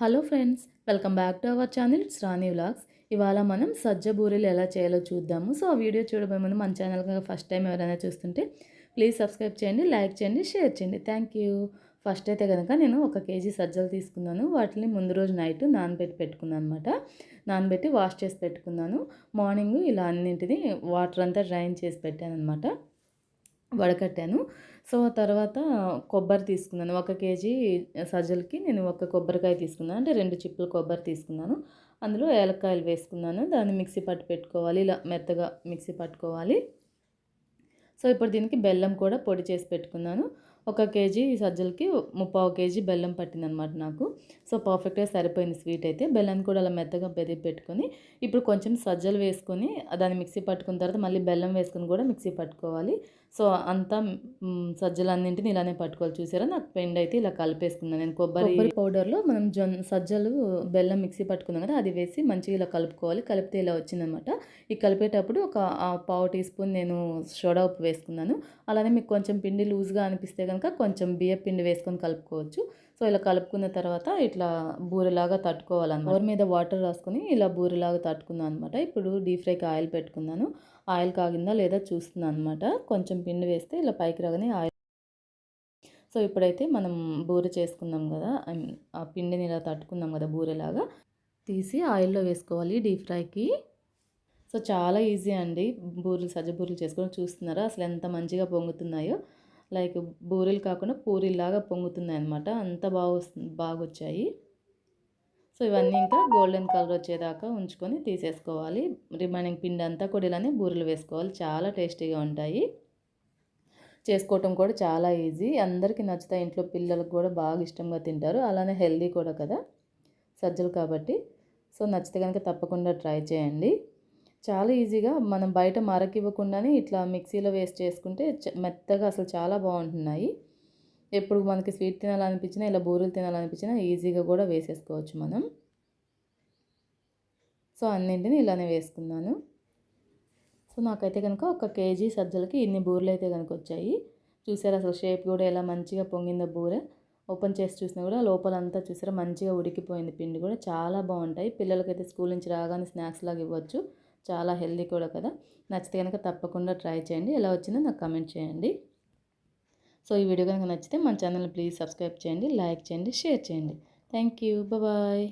Hello friends welcome back to our channel it's Rani vlogs. ఇవాళ మనం సజ్జ బూరెలు ఎలా చేయాలో చూద్దాము. సో ఆ వీడియో చూడబోయే ముందు మన ఛానల్ కనుక ఫస్ట్ టైం ఎవరైనా చూస్తుంటే ప్లీజ్ సబ్స్క్రైబ్ చేయండి లైక్ చేయండి షేర్ చేయండి. థ్యాంక్ యూ ఫస్ట్ అయితే కనుక నేను ఒక కేజీ సజ్జలు తీసుకున్నాను. వాటిని ముందు రోజు నైట్ నానబెట్టి పెట్టుకున్నాను అనమాట నానబెట్టి వాష్ చేసి పెట్టుకున్నాను. మార్నింగ్ ఇలా అన్నింటినీ వాటర్ అంతా డ్రైన్ చేసి పెట్టాను అనమాట వడకట్టాను. సో తర్వాత కొబ్బరి తీసుకున్నాను. ఒక కేజీ సజ్జలకి నేను ఒక కొబ్బరికాయ తీసుకున్నాను. అంటే రెండు చిప్పులు కొబ్బరి తీసుకున్నాను. అందులో ఏలక్కాయలు వేసుకున్నాను. దాన్ని మిక్సీ పట్టు పెట్టుకోవాలి. ఇలా మెత్తగా మిక్సీ పట్టుకోవాలి. సో ఇప్పుడు దీనికి బెల్లం కూడా పొడి చేసి పెట్టుకున్నాను. ఒక కేజీ సజ్జలకి ముప్పావు కేజీ బెల్లం పట్టిందనమాట నాకు. సో పర్ఫెక్ట్గా సరిపోయింది స్వీట్ అయితే. బెల్లం కూడా అలా మెత్తగా పెరిగి పెట్టుకొని ఇప్పుడు కొంచెం సజ్జలు వేసుకొని దాన్ని మిక్సీ పట్టుకున్న తర్వాత మళ్ళీ బెల్లం వేసుకొని కూడా మిక్సీ పట్టుకోవాలి. సో అంతా సజ్జలు అన్నింటిని ఇలానే పట్టుకోవాలి. చూసారా? నాకు పెండ్ అయితే ఇలా కలిపేసుకున్నాను నేను. కొబ్బరి పౌడర్లో మనం జొన్న సజ్జలు బెల్లం మిక్సీ పట్టుకున్నాం కదా అది వేసి మంచిగా ఇలా కలుపుకోవాలి. కలిపితే ఇలా వచ్చిందనమాట ఈ కలిపేటప్పుడు ఒక పావు టీ స్పూన్ నేను సోడా ఉప్పు వేసుకున్నాను. అలానే మీకు కొంచెం పిండి లూజ్గా అనిపిస్తే కనుక కొంచెం బియ్య పిండి వేసుకొని కలుపుకోవచ్చు. సో ఇలా కలుపుకున్న తర్వాత ఇట్లా బూరెలాగా తట్టుకోవాలన్నమాట. బోర్ మీద వాటర్ రాసుకొని ఇలా బూరెలాగా తట్టుకున్నాను అనమాట ఇప్పుడు డీప్ ఫ్రైకి ఆయిల్ పెట్టుకున్నాను. ఆయిల్ కాగిందా లేదా చూస్తున్నాను అనమాట కొంచెం పిండి వేస్తే ఇలా పైకి రాగానే ఆయిల్ సో ఇప్పుడైతే మనం బూరె చేసుకున్నాం కదా ఆ పిండిని ఇలా తట్టుకున్నాం కదా బూరెలాగా తీసి ఆయిల్లో వేసుకోవాలి డీప్ ఫ్రైకి. సో చాలా ఈజీ అండి బూరెలు సజ్జ బూరెలు చేసుకొని చూస్తున్నారా అసలు ఎంత మంచిగా పొంగుతున్నాయో. లైక్ బూరెలు కాకుండా పూరీలాగా పొంగుతున్నాయి అనమాట అంత బాగా వస్తుంది బాగా వచ్చాయి సో ఇవన్నీ ఇంకా గోల్డెన్ కలర్ వచ్చేదాకా ఉంచుకొని తీసేసుకోవాలి. రిమైనింగ్ పిండి అంతా కూడా ఇలానే బూరెలు వేసుకోవాలి. చాలా టేస్టీగా ఉంటాయి. చేసుకోవటం కూడా చాలా ఈజీ. అందరికీ నచ్చుతాయి. ఇంట్లో పిల్లలకు కూడా బాగా ఇష్టంగా తింటారు. అలానే హెల్దీ కూడా కదా సజ్జలు కాబట్టి. సో నచ్చితే కనుక తప్పకుండా ట్రై చేయండి. చాలా ఈజీగా మనం బయట మరకివ్వకుండానే ఇట్లా మిక్సీలో వేస్ట్ చేసుకుంటే మెత్తగా అసలు చాలా బాగుంటున్నాయి. ఎప్పుడు మనకి స్వీట్ తినాలనిపించినా ఇలా బూరెలు తినాలనిపించినా ఈజీగా కూడా వేసేసుకోవచ్చు మనం. సో అన్నింటిని ఇలానే వేసుకున్నాను. సో నాకైతే కనుక ఒక కేజీ సజ్జలకి ఇన్ని బూరెలు అయితే కనుక వచ్చాయి. చూసారు అసలు షేప్ కూడా ఎలా మంచిగా పొంగిందో బూరె. ఓపెన్ చేసి చూసినా కూడా లోపలంతా చూసారా మంచిగా ఉడికిపోయింది. పిండి కూడా చాలా బాగుంటాయి. పిల్లలకైతే స్కూల్ నుంచి రాగానే స్నాక్స్ లాగా ఇవ్వచ్చు. చాలా హెల్దీ కూడా కదా. నచ్చితే కనుక తప్పకుండా ట్రై చేయండి. ఎలా వచ్చిందో నాకు కమెంట్ చేయండి. సో ఈ వీడియో కనుక నచ్చితే మన ఛానల్ని ప్లీజ్ సబ్స్క్రైబ్ చేయండి లైక్ చేయండి షేర్ చేయండి. Thank you. బాయ్.